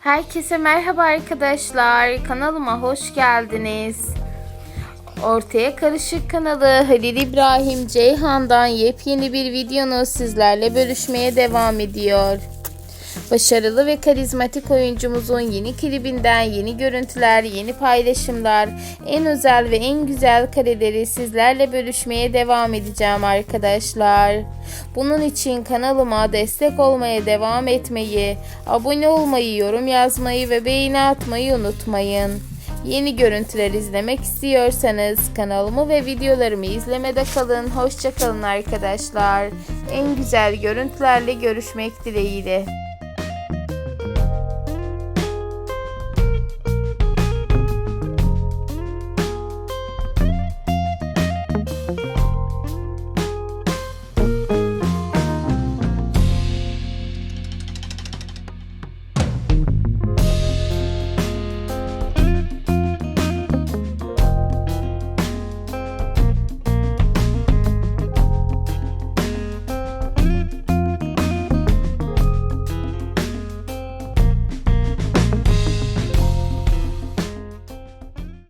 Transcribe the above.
Herkese merhaba arkadaşlar. Kanalıma hoş geldiniz. Ortaya Karışık kanalı Halil İbrahim Ceyhan'dan yepyeni bir videonu sizlerle bölüşmeye devam ediyor. Başarılı ve karizmatik oyuncumuzun yeni klibinden yeni görüntüler, yeni paylaşımlar, en özel ve en güzel kareleri sizlerle bölüşmeye devam edeceğim arkadaşlar. Bunun için kanalıma destek olmaya devam etmeyi, abone olmayı, yorum yazmayı ve beğeni atmayı unutmayın. Yeni görüntüler izlemek istiyorsanız kanalımı ve videolarımı izlemede kalın. Hoşçakalın arkadaşlar. En güzel görüntülerle görüşmek dileğiyle.